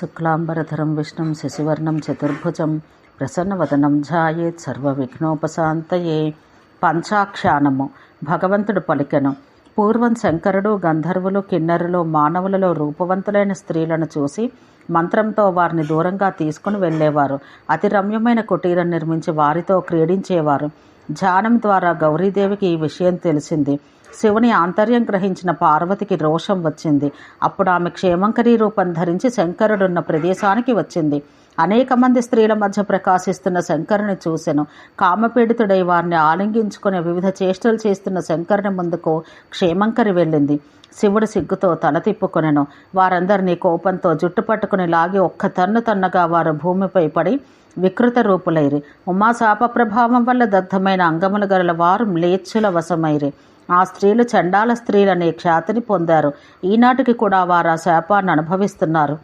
శుక్లాంబరధరం విష్ణుం శశివర్ణం చతుర్భుజం ప్రసన్నవదనం ఝాయేత్ సర్వవిఘ్నోపశాంతయే. పంచాక్షానము భగవంతుడు పలికెను. పూర్వం శంకరుడు గంధర్వులు కిన్నరులు మానవులలో రూపవంతులైన స్త్రీలను చూసి మంత్రంతో వారిని దూరంగా తీసుకుని వెళ్ళేవారు. అతి రమ్యమైన కుటీరం నిర్మించి వారితో క్రీడించేవారు. ధ్యానం ద్వారా గౌరీదేవికి ఈ విషయం తెలిసింది. శివుని ఆంతర్యం గ్రహించిన పార్వతికి రోషం వచ్చింది. అప్పుడు ఆమె క్షేమంకరీ రూపం ధరించి శంకరుడున్న ప్రదేశానికి వచ్చింది. అనేక మంది స్త్రీల మధ్య ప్రకాశిస్తున్న శంకరుని చూసెను. కామపీడితుడై వారిని ఆలింగించుకుని వివిధ చేష్టలు చేస్తున్న శంకరుని ముందుకు క్షేమంకరి వెళ్ళింది. శివుడు సిగ్గుతో తల తిప్పుకొనెను. వారందరినీ కోపంతో జుట్టు పట్టుకుని లాగి ఒక్క తన్ను తన్నగా వారు భూమిపై పడి వికృత రూపులైరి. ఉమా శాప ప్రభావం వల్ల దగ్ధమైన అంగములు గల వారు మ్లేచ్చుల వశమైరి. ఆ స్త్రీలు చండాల స్త్రీలనే ఖ్యాతిని పొందారు. ఈనాటికి కూడా వారు ఆ శాపాన్ని అనుభవిస్తున్నారు.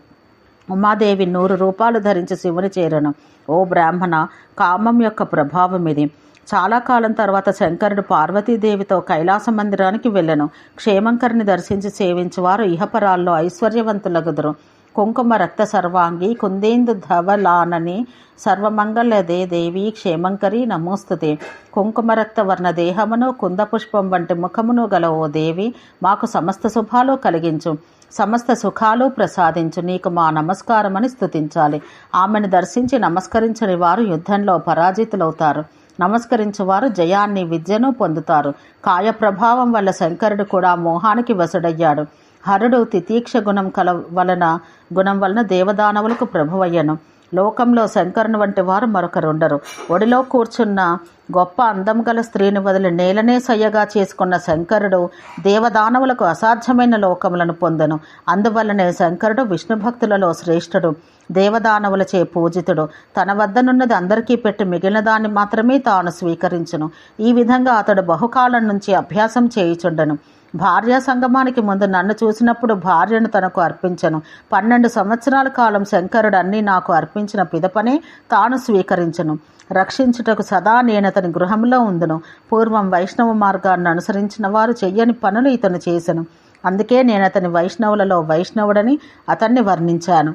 ఉమాదేవి నూరు రూపాలు ధరించి శివుని చేరను. ఓ బ్రాహ్మణ కామం యొక్క ప్రభావం ఇది. చాలా కాలం తర్వాత శంకరుడు పార్వతీదేవితో కైలాస మందిరానికి వెళ్ళను. క్షేమంకరిని దర్శించి సేవించువారు ఇహపరాల్లో ఐశ్వర్యవంతులగుదురు. కుంకుమ రక్త సర్వాంగి కుందేందు ధవలానని సర్వమంగళదే దేవి క్షేమంకరి నమోస్తుతే. కుంకుమ రక్త వర్ణ దేహమును కుందపుష్పం వంటి ముఖమును గల ఓ దేవి మాకు సమస్త శుభాలు కలిగించు. సమస్త సుఖాలు ప్రసాదించు. నీకు మా నమస్కారమని స్తుతించాలి. ఆమెను దర్శించి నమస్కరించని వారు యుద్ధంలో పరాజితులవుతారు. నమస్కరించువారు జయాన్ని విద్యను పొందుతారు. కాయ ప్రభావం వల్ల శంకరుడు కూడా మోహానికి వసుడయ్యాడు హరుడు తితీక్ష గుణం కల వలన గుణం వలన దేవదానవులకు ప్రభువయ్యను. లోకంలో శంకరుని వంటి వారు మరొకరుండరు. ఒడిలో కూర్చున్న గొప్ప అందం గల స్త్రీని వదిలి నేలనే సయ్యగా చేసుకున్న శంకరుడు దేవదానవులకు అసాధ్యమైన లోకములను పొందను. అందువల్లనే శంకరుడు విష్ణు భక్తులలో శ్రేష్ఠుడు దేవదానవులచే పూజితుడు. తన వద్దనున్నది అందరికీ పెట్టి మిగిలిన దాన్ని మాత్రమే తాను స్వీకరించును. ఈ విధంగా అతడు బహుకాలం నుంచి అభ్యాసం చేయుచుండను. భార్యా సంగమానికి ముందు నన్ను చూసినప్పుడు భార్యను తనకు అర్పించను. పన్నెండు సంవత్సరాల కాలం శంకరుడు అన్నీ నాకు అర్పించిన పిదపనే తాను స్వీకరించను. రక్షించుటకు సదా నేనతని గృహంలో ఉందును. పూర్వం వైష్ణవ మార్గాన్ని అనుసరించిన వారు చెయ్యని పనులు ఇతను చేసెను. అందుకే నేను అతని వైష్ణవులలో వైష్ణవుడని అతన్ని వర్ణించాను.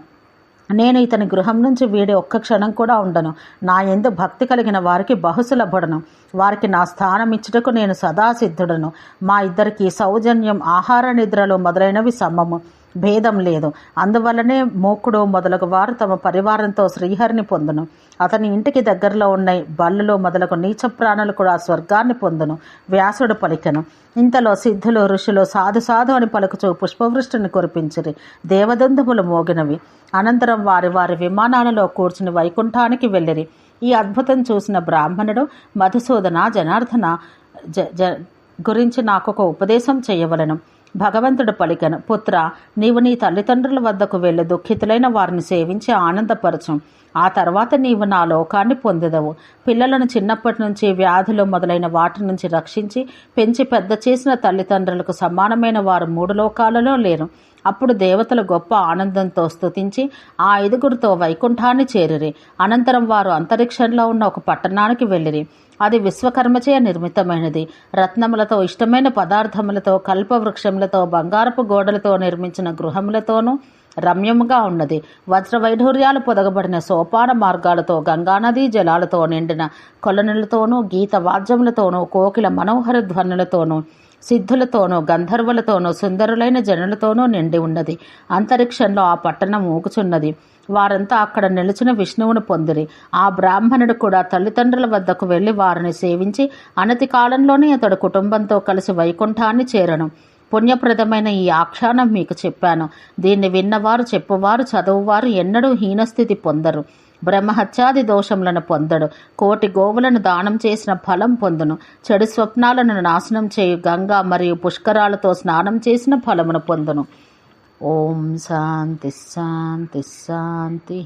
నేను ఇతని గృహం నుంచి వీడి ఒక్క క్షణం కూడా ఉండను. నా ఎందు భక్తి కలిగిన వారికి బహుసులభుడను వారికి నా స్థానం ఇచ్చుటకు నేను సదా సిద్ధుడను. మా ఇద్దరికి సౌజన్యం ఆహార నిద్రలు మొదలైనవి సమ్మము. భేదం లేదు. అందువల్లనే మోకుడు మొదలగు వారు తమ పరివారంతో శ్రీహరిని పొందును. అతని ఇంటికి దగ్గరలో ఉన్న బల్లులో మొదలగు నీచ ప్రాణులు కూడా స్వర్గాన్ని పొందును. వ్యాసుడు పలికెను. ఇంతలో సిద్ధులు ఋషులు సాధు సాధు అని పలుకుచూ పుష్పవృష్టిని కురిపించిరి. దేవదందుములు మోగినవి. అనంతరం వారి వారి విమానాలలో కూర్చుని వైకుంఠానికి వెళ్ళిరి. ఈ అద్భుతం చూసిన బ్రాహ్మణుడు మధుసూదన జనార్దన జ జ గురించి నాకు ఒక ఉపదేశం చేయవలను. భగవంతుడు పలికను. పుత్ర నీవు నీ తల్లిదండ్రుల వద్దకు వెళ్ళి దుఃఖితులైన వారిని సేవించి ఆనందపరచం. ఆ తర్వాత నీవు నా లోకాన్ని పొందదవు. పిల్లలను చిన్నప్పటి నుంచి వ్యాధులు మొదలైన వాటి నుంచి రక్షించి పెంచి పెద్ద చేసిన తల్లిదండ్రులకు సమానమైన వారు మూడు లోకాలలో లేరు. అప్పుడు దేవతలు గొప్ప ఆనందంతో స్తుతించి ఆ ఐదుగురితో వైకుంఠాన్ని చేరిరి. అనంతరం వారు అంతరిక్షంలో ఉన్న ఒక పట్టణానికి వెళ్ళిరి. అది విశ్వకర్మచే నిర్మితమైనది. రత్నములతో ఇష్టమైన పదార్థములతో కల్పవృక్షములతో బంగారపు గోడలతో నిర్మించిన గృహములతోనూ రమ్యముగా ఉన్నది. వజ్ర వైఢూర్యాలు పొదగబడిన సోపాన మార్గాలతో గంగానదీ జలాలతో నిండిన కొలనులతోనూ గీత వాద్యములతోనూ కోకిల మనోహర ధ్వనులతోనూ సిద్ధులతోనూ గంధర్వులతోనూ సుందరులైన జనులతోనూ నిండి ఉన్నది. అంతరిక్షంలో ఆ పట్టణం ఊగుచున్నది. వారంతా అక్కడ నిలిచిన విష్ణువును పొందిరి. ఆ బ్రాహ్మణుడు కూడా తల్లిదండ్రుల వద్దకు వెళ్ళి వారిని సేవించి అనతి కాలంలోనే అతడు కుటుంబంతో కలిసి వైకుంఠాన్ని చేరను. పుణ్యప్రదమైన ఈ ఆఖ్యానం మీకు చెప్పాను. దీన్ని విన్నవారు చెప్పువారు చదువువారు ఎన్నడూ హీనస్థితి పొందరు. బ్రహ్మహత్యాది దోషములను పొందడు. కోటి గోవులను దానం చేసిన ఫలం పొందును. చెడు స్వప్నాలను నాశనం చేయు గంగా మరియు పుష్కరాలతో స్నానం చేసిన ఫలమును పొందును. ఓం శాంతి శాంతి శాంతి